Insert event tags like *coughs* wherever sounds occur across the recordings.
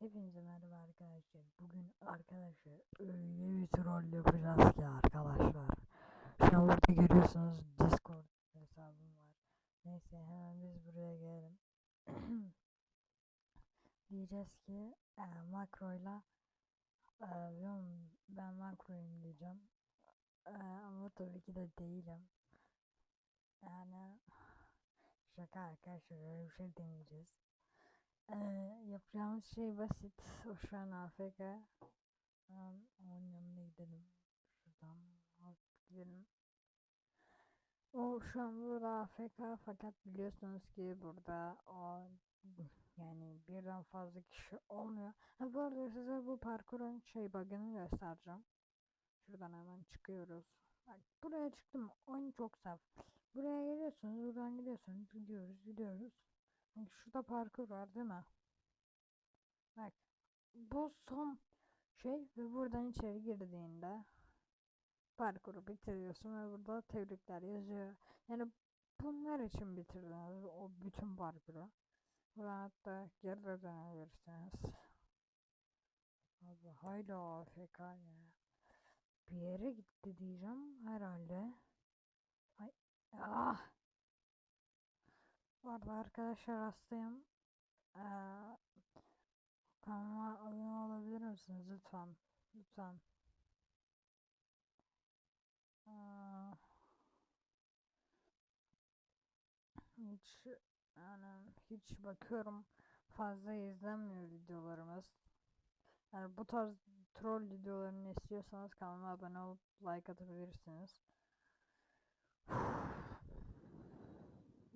Hepinize merhaba arkadaşlar. Bugün arkadaşlar öyle bir troll yapacağız ki arkadaşlar. An burada görüyorsunuz Discord hesabım var. Neyse hemen biz buraya gelelim. *clears throat* Diyeceğiz ki e, makroyla e, biliyorum ben makroyum diyeceğim. E, ama tabii ki de değilim. Yani şaka arkadaşlar öyle bir şey demeyeceğiz. Ee, yapacağımız şey basit. O şu an AFK. Onun yanına gidelim. Şuradan gidelim. O şu an burada AFK fakat biliyorsunuz ki burada o yani birden fazla kişi olmuyor. Ha bu arada size bu parkurun şey bug'ını göstereceğim. Şuradan hemen çıkıyoruz. Bak buraya çıktım. Oyun çok saf. Buraya geliyorsunuz, buradan gidiyorsunuz, gidiyoruz, gidiyoruz. Şurada parkur var değil mi? Bak bu son şey ve buradan içeri girdiğinde parkuru bitiriyorsun ve burada tebrikler yazıyor. Yani bunlar için bitirdiniz o bütün parkuru. Buradan hatta geri de dönebilirsiniz. Abi hala AFK ya. Bir yere gitti diyeceğim herhalde. Ay ah. Bu arada arkadaşlar hastayım. Ee, kanalıma abone olabilir misiniz lütfen? Lütfen. Aa, hiç yani hiç bakıyorum fazla izlenmiyor videolarımız. Yani bu tarz troll videolarını istiyorsanız kanalıma abone olup like atabilirsiniz. *sighs*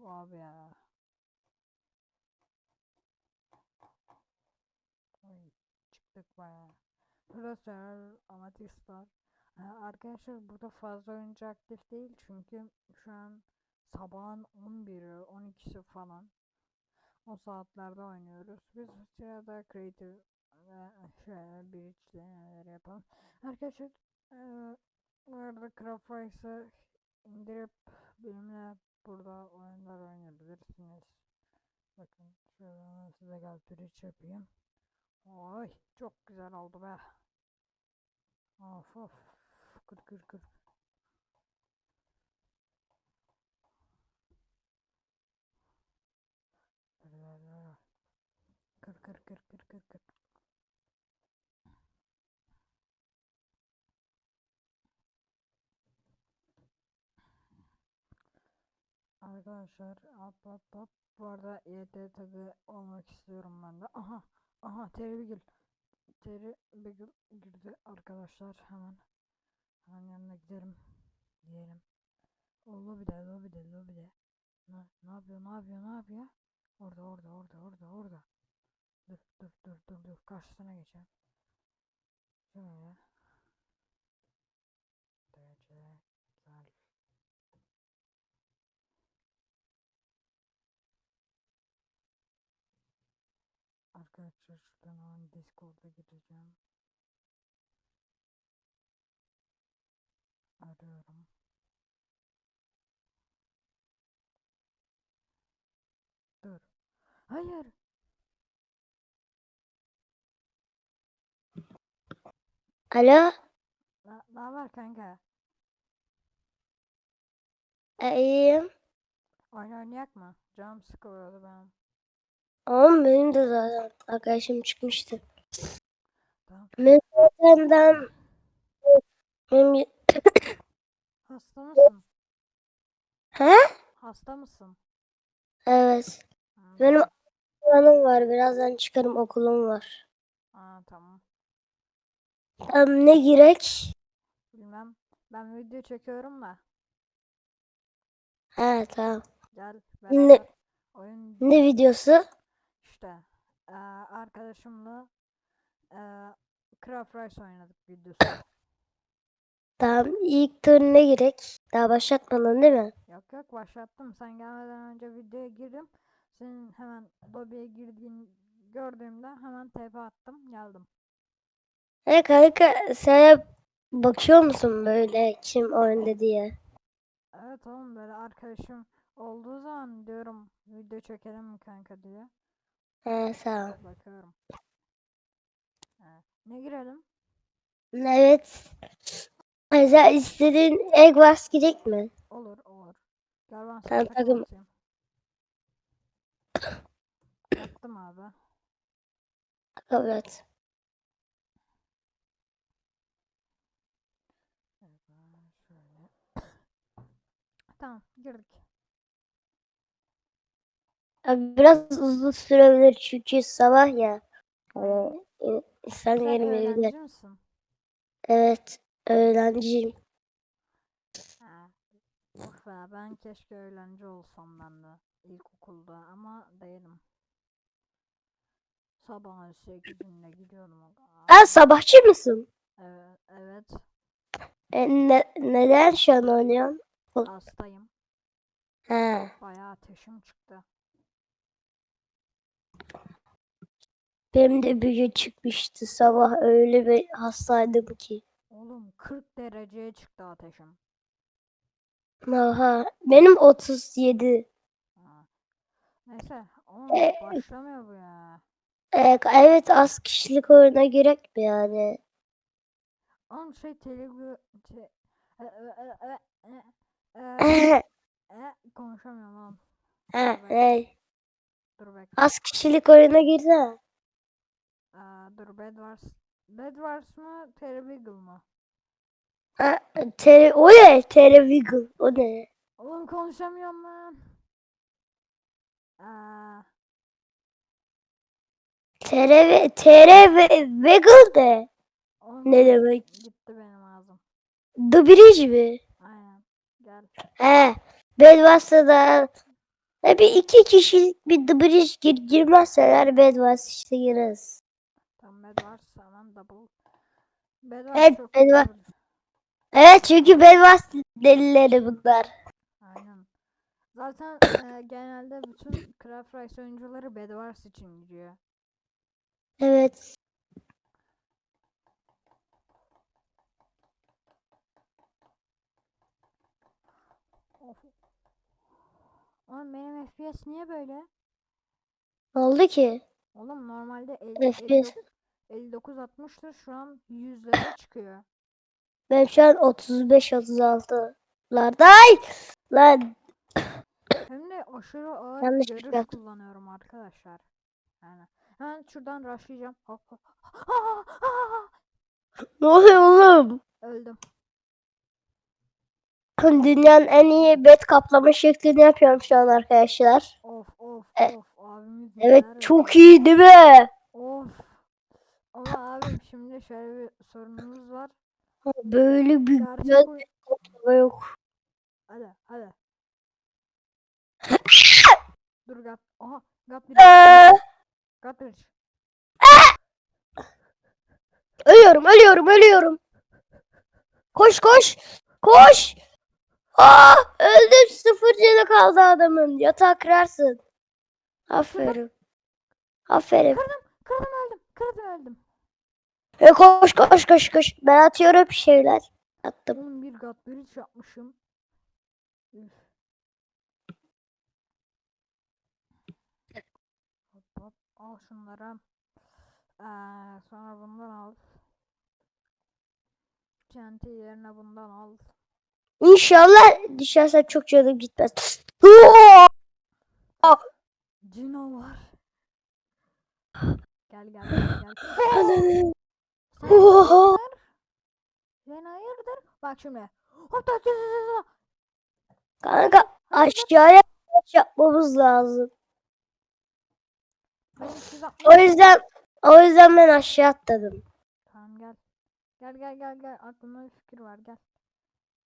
Abi ya. Oy, çıktık bayağı. Burada server amatist var. Ee, arkadaşlar burada fazla oyuncu aktif değil çünkü şu an sabahın 11'i 12'si falan. O saatlerde oynuyoruz. Biz sırada creative ve şöyle bir içlemeler yapalım. Arkadaşlar ee, bu arada Craft Rice'ı indirip benimle burada oyunlar oynayabilirsiniz. Bakın şöyle size galpiriç yapayım. Oy çok güzel oldu be. Of of. Kır kır kır. Kır kır kır kır kır kır. Arkadaşlar hop hop hop. Bu arada YT tabi olmak istiyorum ben de. Aha aha Terry Bigil. Terry Bigil girdi arkadaşlar hemen. Hemen yanına gidelim. Diyelim. O lobide lobide lobide. Ne, ne yapıyor ne yapıyor ne yapıyor? Orada orada orada orada orada. Dur dur dur dur dur karşısına geçelim. Şöyle. Derece gel. Arkadaşlar şuradan hemen Discord'a gireceğim. Arıyorum. Dur. Hayır. Alo, Ne, haber kanka? e, iyiyim. Oyun oynayak mı? Canım sıkılıyordu benim. Oğlum benim de zaten arkadaşım çıkmıştı. Tamam. Ben zaten. *coughs* Hasta mısın? He? Hasta mısın? Evet. Hmm. Benim planım var. Birazdan çıkarım okulum var. Aa, tamam. Tamam, ne girek? Bilmem. Ben video çekiyorum da. He tamam. Gel Ne- oyun Ne videosu? İşte. Ee, arkadaşımla ee, Craft Rice oynadık videosu. Tamam ilk tur ne girek? Daha başlatmadın değil mi? Yok yok başlattım. Sen gelmeden önce videoya girdim. Senin hemen lobiye girdiğini gördüğümde hemen TP attım geldim. He kanka sen hep bakıyor musun böyle kim oynadı diye? Evet oğlum böyle arkadaşım olduğu zaman diyorum video çekelim mi kanka diye He tamam. bakıyorum. Ne girelim? Evet. Mesela istediğin egg wars gidecek mi? Olur olur. Gel ben Tamam, sana takım takım. Attım abi. Evet. Evet, şöyle. *coughs* Tamam girdik. Abi biraz uzun sürebilir çünkü sabah ya. İnsan Sen gelmeyebilir. öğrenci misin? Evet. Öğrenciyim. Ha. Of be ben keşke öğrenci olsam ben de ilkokulda ama değilim. Sabahın 8'inde gidiyorum. aga. Sen sabahçı mısın? Evet, evet E, ne, neden şu an oynuyorsun? hastayım. Ha. Bayağı ateşim çıktı. Benim de büyü çıkmıştı sabah öyle bir hastaydım ki. Oğlum 40 dereceye çıktı ateşim. Aha benim 37. Ha. Neyse oğlum E, başlamıyor bu ya. e, evet az kişilik oyuna gerek mi yani? Oğlum şey televizyon... Te... E, e, e, *laughs* e, konuşamıyorum oğlum. Ha, Dur bekle. e, az kişilik oyuna girsene. Aa, dur Bed Wars. Bed Wars mı? Terry Beagle mı? Ha, tele, o ne? Televiggle. O ne? Oğlum konuşamıyorum lan. Aa, Tere, tere ve Wiggle de. oğlum Ne demek? gitti benim ağzım. The Bridge mi? Aynen. Gel. He. Bedwars'ta da e, bir iki kişilik bir The Bridge gir, girmezseler Bedwars işte gireriz. Bed Wars hemen double. Bed Evet, çok Bed bir- Evet çünkü Bedwars delileri bunlar. Aynen. Zaten *coughs* e, genelde bütün Craft Rice oyuncuları Bed Wars için giriyor. Evet. Of. Oğlum benim FPS niye böyle? Ne oldu ki? Oğlum normalde 50, FPS. 59 60'tır şu an 100'lere çıkıyor. Ben şu an 35-36'larda. Ay! Lan Hem de aşırı ağır Yanlış şey görüş yaptım. kullanıyorum arkadaşlar. Yani hemen şuradan rushlayacağım. Hop hop. Ne oluyor oğlum? öldüm. Dünyanın en iyi bet kaplama şeklini yapıyorum şu an arkadaşlar. Of of E, of abimiz Evet çok iyi değil mi? Şimdi şöyle bir sorunumuz var. Böyle bir kaplama yok. Hadi hadi. *laughs* Dur gat. Aha gat bir. Gat bir. ölüyorum ölüyorum ölüyorum. Koş koş. Koş. Aa, öldüm sıfır canı kaldı adamın. Yatağı kırarsın. Aferin. Aferin. Kırdım öldüm. Kırdım öldüm. E, koş koş koş koş. Ben atıyorum bir şeyler. Attım. Oğlum bir gat iş yapmışım. Üf. Hop hop al şunları. Ee, sonra bundan al. TNT yerine bundan al. İnşallah düşersen çok canım gitmez. Cino var. *gasps* Gel gel gel gel. Ananı. Sen Oha. hayırdır? Sen hayırdır? Bak şimdi. Hop da. Kanka aşağıya yapmamız lazım. Benim 260 O yüzden o yüzden ben aşağı atladım. Tamam gel. Gel gel gel gel. Aklımda bir fikir var gel.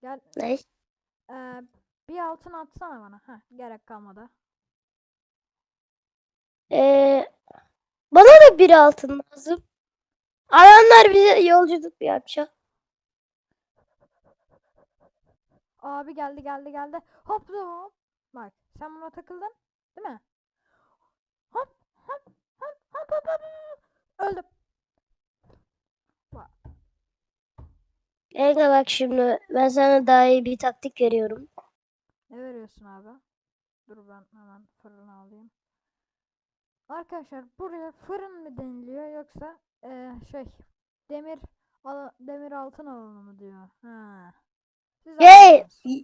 Gel. Ne? Ee, bir altın atsana bana. Heh, gerek kalmadı. Ee, bana da bir altın lazım. Aranlar bize yolculuk yapacak? Abi geldi geldi geldi. Hop hop. Bak sen buna takıldın. Değil mi? Hop hop hop hop hop hop. Öldüm. Bak. Bak şimdi ben sana daha iyi bir taktik veriyorum. Ne veriyorsun abi? Dur ben hemen fırını alayım. Arkadaşlar buraya fırın mı deniliyor yoksa eee, şey demir ala- demir altın alanı mı diyor. Ha. Siz Hey! anladınız.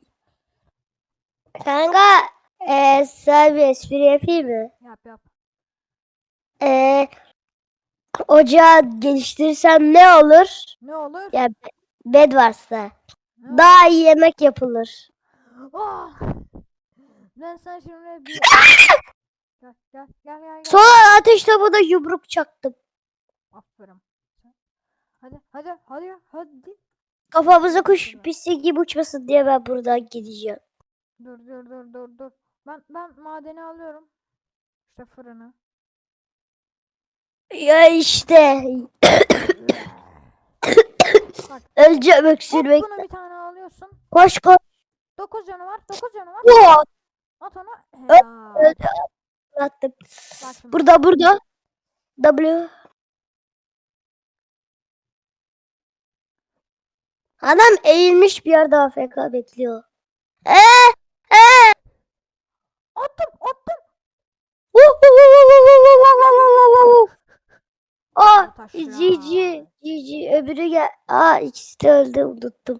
Kanka eee sana bir espri yapayım mı? Yap yap. Eee ocağı geliştirsem ne olur? Ne olur? Ya Bedwars'ta. Ne Daha iyi yemek yapılır. Oh! Ben sen şimdi bir... *laughs* gel gel gel gel gel. Sonra ateş topuna yumruk çaktım. Aferin. Hadi hadi hadi hadi. Kafamıza kuş pisliği gibi uçmasın diye ben buradan gideceğim. Dur dur dur dur dur. Ben ben madeni alıyorum. İşte fırını. Ya işte. *coughs* Bak Öleceğim bunu bir tane alıyorsun. Koş koş. 9 canı var 9 canı var. Oo, At onu. Helal. öldü. Attım. Bak şimdi. Burada burada. W. Anam eğilmiş bir yerde AFK bekliyor. Eee? Eee? Attım attım. Aa, GG. GG. Öbürü gel. Aa, ikisi de öldü, unuttum.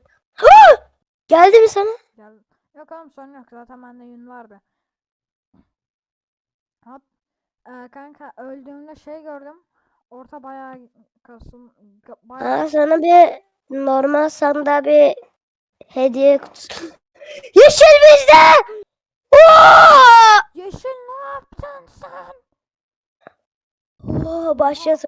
Geldi mi sana? Gel. Yok oğlum sorun yok. Zaten bende yün vardı. Hop. Ee, kanka öldüğümde şey gördüm. Orta bayağı kasım bayağı Aa, sana bir normal sanda bir hediye kutusu. *laughs* Yeşil bizde! Oo! Yeşil ne yaptın sen? Oo, başlat.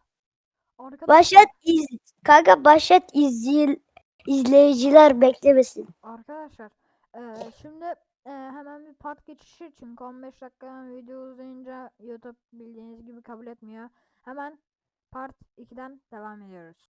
Arkadaşlar, Başlat iz. Kanka başlat izley izleyiciler beklemesin. arkadaşlar eee, şimdi eee, hemen bir part geçişi çünkü 15 dakika video uzayınca YouTube bildiğiniz gibi kabul etmiyor. Hemen part 2'den devam ediyoruz.